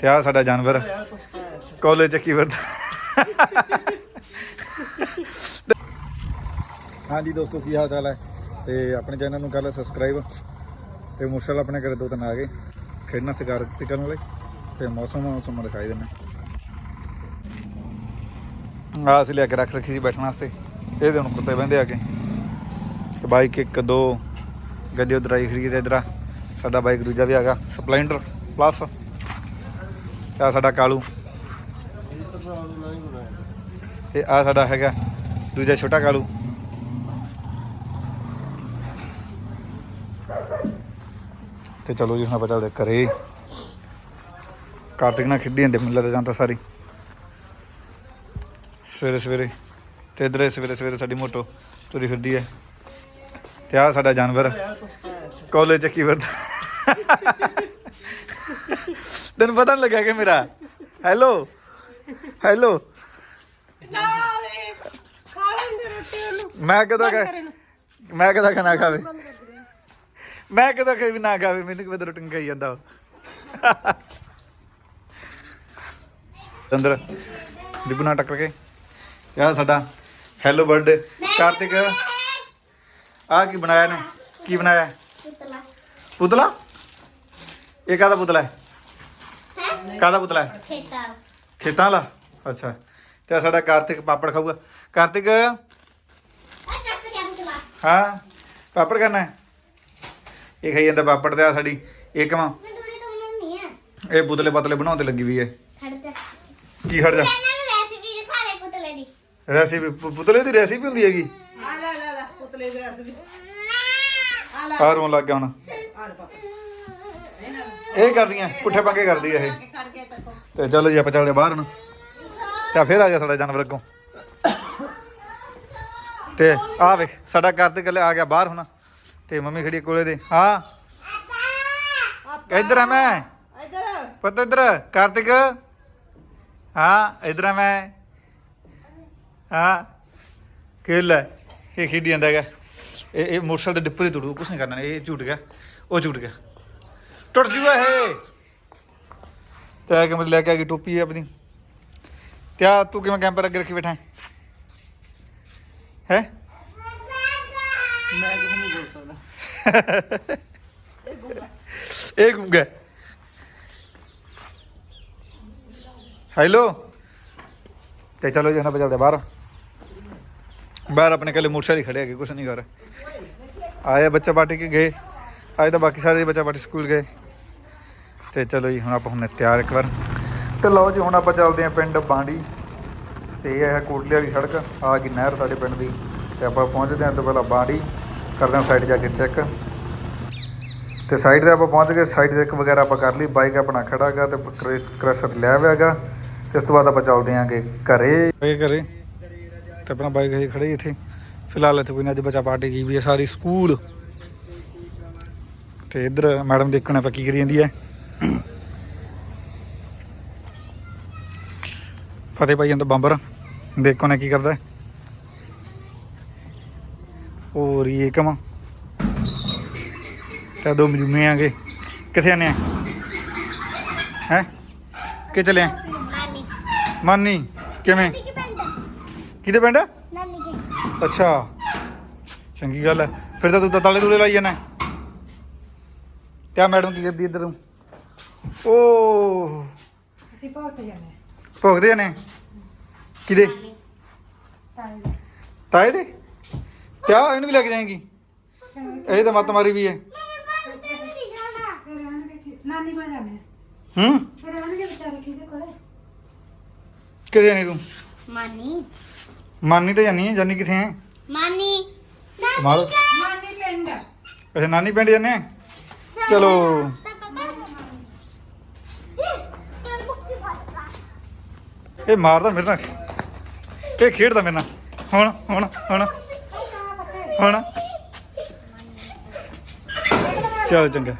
ਤੇ ਆ ਸਾਡਾ ਜਾਨਵਰ। ਕਾਲਜ ਚੱਕੀ ਫਿਰਦਾ ਹਾਂਜੀ ਦੋਸਤੋ, ਕੀ ਹਾਲ ਚਾਲ ਹੈ? ਤੇ ਆਪਣੇ ਚੈਨਲ ਨੂੰ ਕਰ ਲਓ ਸਬਸਕ੍ਰਾਈਬ ਤੇ ਮੁਰਸ਼ਲ ਆਪਣੇ ਘਰੇ ਦੋ ਤਿੰਨ ਆ ਗਏ। ਖੇਡਣਾ ਸਿਕਾਰ ਕਰਨ ਵਾਲੇ। ਤੇ ਮੌਸਮ ਮੌਸਮ ਦਿਖਾਈ ਦਿੰਦਾ ਆ ਅਸੀਂ ਲਿਆ ਕੇ ਰੱਖ ਰੱਖੀ ਸੀ ਬੈਠਣ ਵਾਸਤੇ। ਇਹਦੇ ਹੁਣ ਕੁੱਤੇ ਬੰਦੇ ਆ ਕੇ ਤੇ ਬਾਈਕ ਇੱਕ, ਦੋ। ਗੱਡੀ ਉਧਰ ਆਈ ਖੜੀ ਤੇ ਇਧਰ ਸਾਡਾ ਬਾਈਕ ਦੂਜਾ ਵੀ ਹੈਗਾ ਸਪਲੈਂਡਰ ਪਲੱਸ ਆ ਸਾਡਾ ਕਾਲੂ। ਤੇ ਆ ਸਾਡਾ ਹੈਗਾ, ਦੂਜਾ ਛੋਟਾ ਕਾਲੂ। ਤੇ ਚਲੋ ਜੀ, ਹੁਣ ਆਪਾਂ ਚੱਲਦੇ ਘਰੇ। ਕਾਰਤਿਕ ਨਾਲ ਖੇਡੀ ਜਾਂਦੇ ਮੈਨੂੰ ਲੱਗਦਾ ਜਾਂਦਾ ਸਾਰੀ। ਸਵੇਰੇ ਸਵੇਰੇ, ਤੇ ਇਧਰ ਸਵੇਰੇ ਸਵੇਰੇ ਸਾਡੀ ਮੋਟੋ ਤੁਰੀ ਫਿਰਦੀ ਹੈ। ਤੇ ਆ ਸਾਡਾ ਜਾਨਵਰ। ਕਾਲਜ ਚੱਕੀ ਫਿਰਦਾ। ਤੈਨੂੰ ਪਤਾ ਨਹੀਂ ਲੱਗਿਆ ਕਿ ਮੇਰਾ? ਹੈਲੋ ਹੈਲੋ ਨਾਲੇ ਖਾ ਲੈਂਦੇ ਰੋਟੀ ਉਹਨੂੰ। ਮੈਂ ਕਦੋਂ ਕਹਿ ਮੈਂ ਕਦੋਂ ਖਾਣਾ ਖਾਵੇ? ਮੈਂ ਕਦੋਂ ਕਹੀ ਵੀ ਨਾ ਖਾਵੇ ਮੈਨੂੰ ਕਿਵੇਂ ਰੋਟੀ ਖਾਈ ਜਾਂਦਾ ਅੰਦਰ ਦੀਪੂ ਨਾਲ ਟੱਕਰ ਕੇ। ਯਾ ਸਾਡਾ ਹੈਲੋ ਬਰਥਡੇ ਕਾਰਤਿਕ। ਆ ਕੀ ਬਣਾਇਆ ਨੇ ਕੀ ਬਣਾਇਆ? ਪੁਤਲਾ? ਇਹ ਕਾਹਦਾ ਪੁਤਲਾ ਹੈ? ਕਾਹਦਾ ਪੁਤਲਾ ਹੈ? ਖੇਤਾਂ। ਖੇਤਾਂ ਵਾਲਾ? ਅੱਛਾ। ਤੇ ਆਹ ਸਾਡਾ ਕਾਰਤਿਕ ਪਾਪੜ ਖਾਊਗਾ। ਕਾਰਤਿਕ? ਆ ਚੱਕ ਕੇ ਅੰਕਲਾ ਹਾਂ। ਪਾਪੜ ਕਰਨਾ ਹੈ? ਇਹ ਖਾਈ ਜਾਂਦਾ ਪਾਪੜ ਤੇ ਆ ਸਾਡੀ ਏਕਮਾ ਮੈਂ ਦੂਰੀ ਤੋਂ ਬਣਾਉਣੀ ਆ। ਇਹ ਪੁਤਲੇ ਪਤਲੇ ਬਣਾਉਣ ਤੇ ਲੱਗੀ ਵੀ ਹੈ। ਖੜ ਜਾ। ਕੀ ਖੜ ਜਾ? ਇਹਨਾਂ ਨੂੰ ਰੈਸਿਪੀ ਦਿਖਾ ਲੈ ਪੁਤਲੇ ਦੀ। ਰੈਸਿਪੀ ਪੁਤਲੇ ਦੀ ਰੈਸਿਪੀ ਹੁੰਦੀ ਹੈਗੀ। ਆ ਲੈ ਲੈ ਲੈ ਪੁਤਲੇ ਦੇ ਰਸ ਵੀ ਆ ਰੋਣ ਲੱਗ ਗਿਆ ਹੁਣ। ਆ ਲੈ ਪਾਪਾ ਇਹ ਕਰਦੀਆਂ, ਪੁੱਠੇ ਪੰਗੇ ਕਰਦੀ ਹੈ ਇਹ। ਤੇ ਚਲੋ ਜੀ, ਆਪਾਂ ਚੱਲਦੇ ਬਾਹਰ ਨੂੰ ਤੇ ਫਿਰ ਆ ਗਿਆ ਸਾਡਾ ਜਾਨਵਰ ਅੱਗੋਂ। ਤੇ ਆ ਵੇਖ, ਸਾਡਾ ਕਾਰਤਿਕ ਲੈ ਆ ਗਿਆ ਬਾਹਰ ਹੁਣ। ਤੇ ਮੰਮੀ ਖੜੀ ਕੋਲੇ ਦੇ ਹਾਂ। ਇੱਧਰ ਆ ਮੈਂ। ਇੱਧਰ ਪੁੱਤ ਇੱਧਰ, ਕਾਰਤਿਕ। ਹਾਂ, ਇੱਧਰ ਆ ਮੈਂ। ਹਾਂ। ਖੇਲ ਲੈ, ਇਹ ਖੇਡੀ ਜਾਂਦਾ ਹੈਗਾ। ਇਹ ਇਹ ਮੋਟਰਸਾਈਕਲ ਦੇ ਡਿੱਪਰ ਹੀ ਤੁੜੂ, ਕੁਛ ਨਹੀਂ ਕਰਨਾ, ਇਹ ਝੂਟ ਗਿਆ। ਉਹ ਝੂਟ ਗਿਆ। ਟੁੱਟ ਜੂਗਾ ਇਹ ਤੇ ਆ ਕੇ ਲੈ ਕੇ ਆ ਗਈ ਟੋਪੀ ਆਪਣੀ ਤੇ ਆ ਤੂੰ ਕਿਵੇਂ ਕੈਂਪਰ ਅੱਗੇ ਰੱਖੀ ਬੈਠਾ ਹੈ ਹੈ ਮੈਂ ਕੁਝ ਨਹੀਂ ਬੋਲ ਸਕਦਾ ਇਹ ਗੁੰਗਾ ਹੈਲੋ ਤੇ ਚਲੋ ਜੀ ਹੁਣ ਆਪਾਂ ਚੱਲਦੇ ਹਾਂ ਬਾਹਰ ਬਾਹਰ ਆਪਣੇ ਕੱਲੇ ਮੋਟਰਸਾਈਕਲ ਖੜੇ ਹੈਗੇ ਕੁਛ ਨਹੀਂ ਕਰ ਆਏ ਬੱਚਾ ਪਾਰਟੀ ਕੇ ਗਏ ਅੱਜ ਤਾਂ ਬਾਕੀ ਸਾਰੇ ਬੱਚਾ ਪਾਰਟੀ ਸਕੂਲ ਗਏ। ਤੇ ਚਲੋ ਜੀ, ਹੁਣ ਆਪਾਂ ਹੁਣ ਤਿਆਰ ਇੱਕ ਵਾਰ। ਤੇ ਲਓ ਜੀ, ਹੁਣ ਆਪਾਂ ਚੱਲਦੇ ਹਾਂ ਪਿੰਡ ਬਾਂਡੀ। ਤੇ ਇਹ ਹੈ ਕੋਟਲੇ ਵਾਲੀ ਸੜਕ, ਆ ਗਈ ਨਹਿਰ ਸਾਡੇ ਪਿੰਡ ਦੀ। ਤੇ ਆਪਾਂ ਪਹੁੰਚਦੇ ਹਾਂ ਤੋਂ ਪਹਿਲਾਂ ਬਾਂਡੀ, ਕਰਦੇ ਹਾਂ ਸਾਈਡ ਜਾ ਕੇ ਚੈੱਕ ਤੇ ਸਾਈਡ ਤੇ ਆਪਾਂ ਪਹੁੰਚ ਗਏ ਸਾਈਡ ਚੈੱਕ ਵਗੈਰਾ ਆਪਾਂ ਕਰ ਲਈ ਬਾਈਕ ਆਪਣਾ ਖੜਾ ਹੈਗਾ ਤੇ ਕ੍ਰੇ- ਕ੍ਰੈਸ਼ਰ ਲਿਆ ਹੋਇਆ ਇਸ ਤੋਂ ਬਾਅਦ ਆਪਾਂ ਚੱਲਦੇ ਆਂਗੇ ਘਰੇ। ਘਰੇ। ਤੇ ਆਪਣਾ ਬਾਈਕ ਹਜੇ ਖੜੀ ਇੱਥੇ। ਫਿਲਹਾਲ ਇੱਥੇ ਕੋਈ ਨਾ ਅੱਜ ਬੱਚਾ ਪਾਰਟੀ ਗਈ ਵੀ ਹੈ ਸਾਰੀ ਸਕੂਲ ਤੇ ਇੱਧਰ ਮੈਡਮ ਦੇਖਣ ਆਪਾਂ ਕੀ ਕਰੀ ਜਾਂਦੀ ਹੈ। ਫਤਿਹ ਭਾਈ ਜਾਂਦਾ ਬੰਬਰ। ਦੇਖੋ ਨੇ ਕੀ ਕਰਦਾ। ਹੋਰ ਇਹ ਕਮਾ ਤੇ ਦੋ ਮਜੂਮੇ ਆਗੇ ਕਿੱਥੇ ਆਨੇ ਹੈ? ਕਿ ਚਲੇ ਮਾਨੀ ਕਿਵੇਂ? ਕਿਹਦੇ ਪਿੰਡ? ਅੱਛਾ। ਚੰਗੀ ਗੱਲ ਹੈ। ਫਿਰ ਤਾਂ ਤੂੰ ਤਾਂ ਤਾਲੇ ਤੂਲੇ ਲਾਈ ਜਾਣਾ ਤੇ ਆ ਮੈਡਮ ਕੀ ਕਰਦੀ ਇੱਧਰ ਨੂੰ ਓ ਅਸੀਂ ਭੌਂ ਤੇ ਜਾਣਾ ਭੋਗਦੇ ਨੇ ਕਿਹਦੇ? ਤਾਏ ਦੇ। ਤੇ ਆ ਇਹਨੂੰ ਵੀ ਲੈ ਕੇ ਜਾਏਗੀ। ਇਹ ਤਾਂ ਮੱਤ ਮਾਰੀ ਵੀ ਹੈ। ਨਾਨੀ ਕੋਲ ਜਾਣਾ ਹੂੰ। ਫਿਰ ਆਣਗੇ ਵਿਚਾਰੇ ਕਿਹਦੇ ਕੋਲੇ? ਕਿੱਥੇ ਜਾਣੀ ਤੂੰ? ਮਾਨੀ। ਮਾਨੀ ਤੇ ਜਾਨੀ ਹੈ ਜਾਨੀ ਕਿੱਥੇ ਹੈ? ਮਾਨੀ। ਕਮਾਲ। ਨਾਨੀ ਪਿੰਡ। ਅੱਛਾ ਨਾਨੀ ਪਿੰਡ ਜਾਂਦੇ ਆ ਚਲੋ। ਇਹ ਮਾਰਦਾ ਮੇਰੇ ਨਾਲ। ਇਹ ਖੇਡਦਾ ਮੇਰੇ ਨਾਲ। ਹੁਣ ਹੁਣ ਹੁਣ। ਹੁਣ। ਚੱਲ, ਚੰਗਾ।